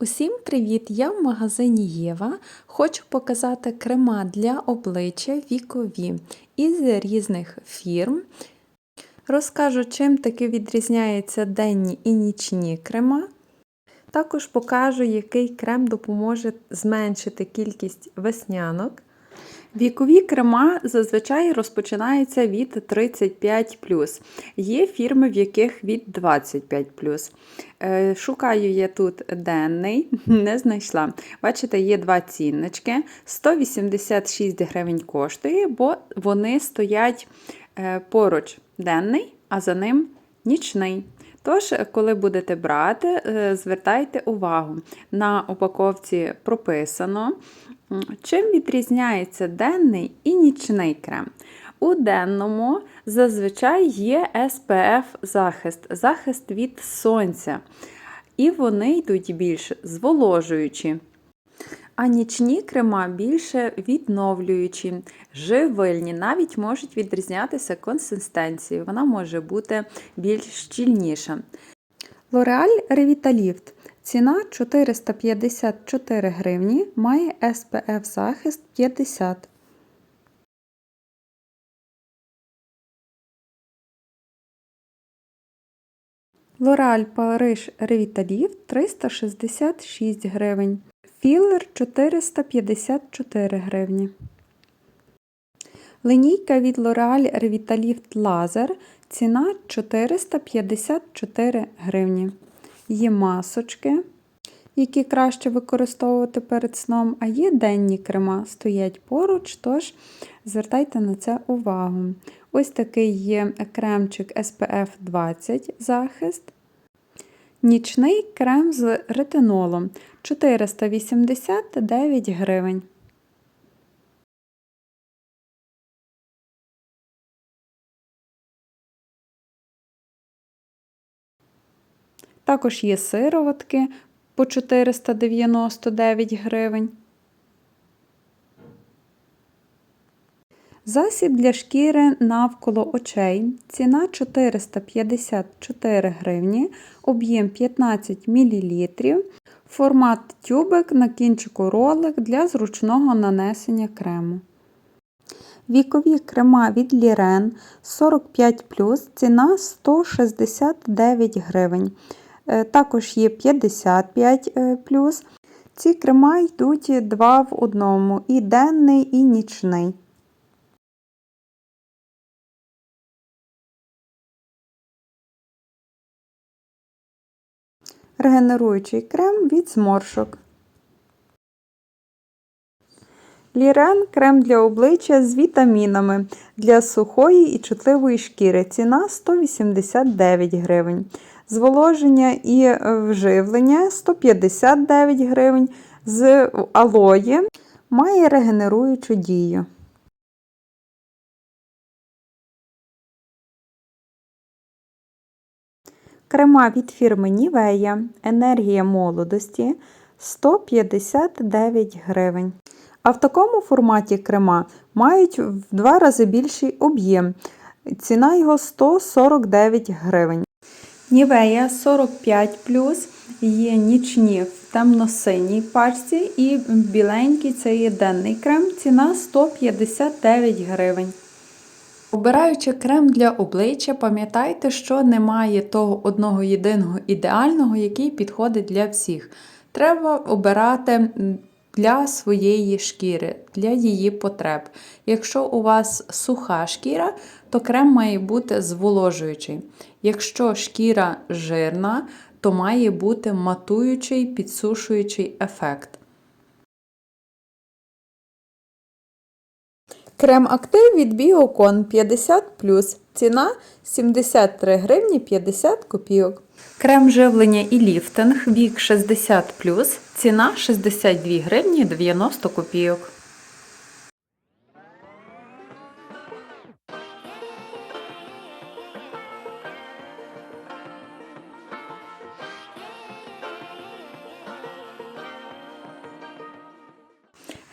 Усім привіт! Я в магазині Єва. Хочу показати крема для обличчя вікові із різних фірм. Розкажу, чим таки відрізняються денні і нічні крема. Також покажу, який крем допоможе зменшити кількість веснянок. Вікові крема зазвичай розпочинаються від 35. Є фірми, в яких від 25. Е, Шукаю я тут денний, не знайшла. Бачите, є два ціннички. 186 гривень коштує, бо вони стоять е, поруч денний, а за ним нічний. Тож, коли будете брати, е, звертайте увагу. На упаковці прописано, чим відрізняється денний і нічний крем. У денному зазвичай є SPF захист, захист від сонця. І вони йдуть більш зволожуючі. А нічні крема більше відновлюючі, живильні, навіть можуть відрізнятися консистенцією, вона може бути більш щільніша. L'Oreal Revitalift. Ціна 454 гривні, має SPF захист 50. L'Oreal Paris Revitalift 366 гривень. Філер 454 гривні. Линійка від L'Oreal Revitalift Laser. Ціна 454 гривні. Є масочки, які краще використовувати перед сном, а є денні крема, стоять поруч, тож звертайте на це увагу. Ось такий є кремчик SPF 20 захист. Нічний крем з ретинолом 489 гривень. Також є сироватки по 499 гривень. Засіб для шкіри навколо очей. Ціна 454 гривні, об'єм 15 мл. Формат тюбик на кінчику ролик для зручного нанесення крему. Вікові крема від Лірен 45 ціна 169 гривень. Е, також є 55 Ці крема йдуть два в одному: і денний, і нічний. Регенеруючий крем від зморшок. Лірен крем для обличчя з вітамінами для сухої і чутливої шкіри. Ціна 189 гривень. Зволоження і вживлення 159 гривень. З алої має регенеруючу дію. Крема від фірми Нівея, енергія молодості 159 гривень. А в такому форматі крема мають в два рази більший об'єм. Ціна його 149 гривень. Нівея 45 є нічні в темно-синій пачці і біленький це є денний крем. Ціна 159 гривень. Обираючи крем для обличчя, пам'ятайте, що немає того одного єдиного ідеального, який підходить для всіх. Треба обирати для своєї шкіри, для її потреб. Якщо у вас суха шкіра, то крем має бути зволожуючий. Якщо шкіра жирна, то має бути матуючий, підсушуючий ефект. Крем актив від Біокон 50 Ціна 73 гривні 50 копійок. Крем живлення і ліфтинг вік 60 Ціна 62 гривні 90 копійок.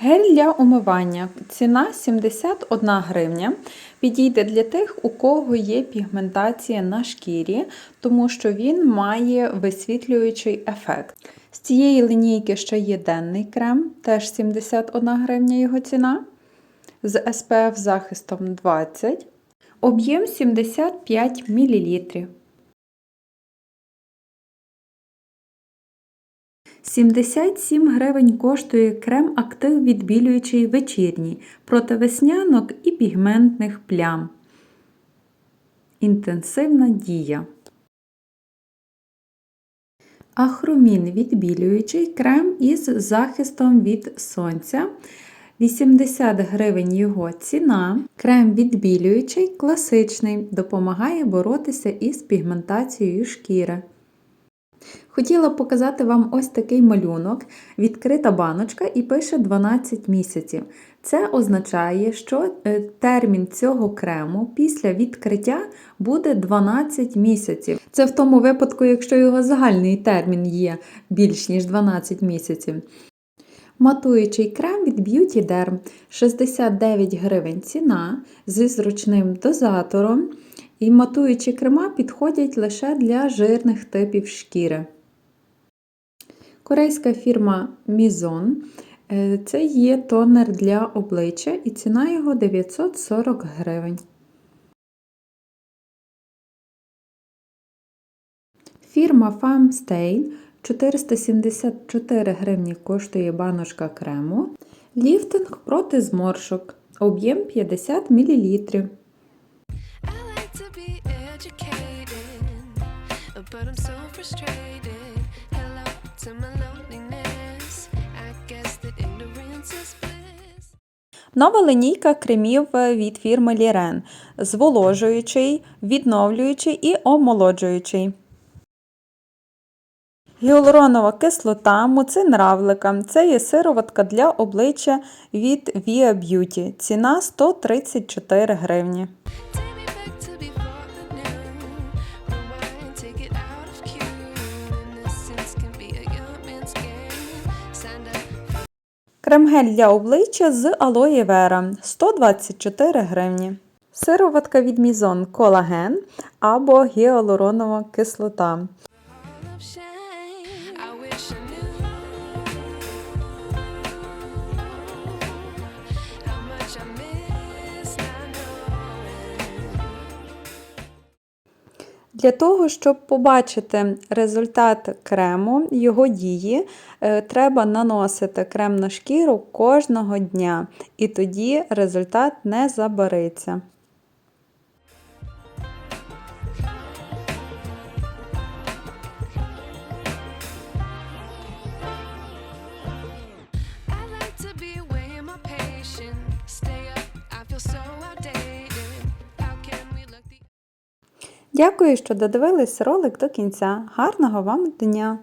Гель для умивання. Ціна 71 гривня. Підійде для тих, у кого є пігментація на шкірі, тому що він має висвітлюючий ефект. З цієї лінійки ще є денний крем, теж 71 гривня його ціна. З SPF захистом 20. Об'єм 75 мл. 77 гривень коштує крем актив відбілюючий вечірній проти веснянок і пігментних плям. Інтенсивна дія. Ахромін відбілюючий крем із захистом від сонця. 80 гривень його ціна. Крем відбілюючий, класичний, допомагає боротися із пігментацією шкіри. Хотіла показати вам ось такий малюнок, відкрита баночка і пише 12 місяців. Це означає, що е, термін цього крему після відкриття буде 12 місяців. Це в тому випадку, якщо його загальний термін є більш ніж 12 місяців. Матуючий крем від Beauty Derm 69 гривень ціна зі зручним дозатором. І матуючі крема підходять лише для жирних типів шкіри. Корейська фірма Mizon. Е, Це є тонер для обличчя і ціна його 940 гривень. Фірма Farmstay 474 гривні коштує баночка крему. Ліфтинг проти зморшок. Об'єм 50 мл. But I'm so frustrated. Hello to my loneliness. I guess that ignorance is bliss. Нова линійка кремів від фірми Лірен. Зволожуючий, відновлюючий і омолоджуючий. Гіалуронова кислота, муцин равлика. Це є сироватка для обличчя від Via Beauty. Ціна 134 гривні. Крем-гель для обличчя з алоє вера 124 гривні. Сироватка від Мізон колаген або гіалуронова кислота. Для того, щоб побачити результат крему, його дії, е, треба наносити крем на шкіру кожного дня, і тоді результат не забариться. Дякую, що додивились ролик до кінця. Гарного вам дня!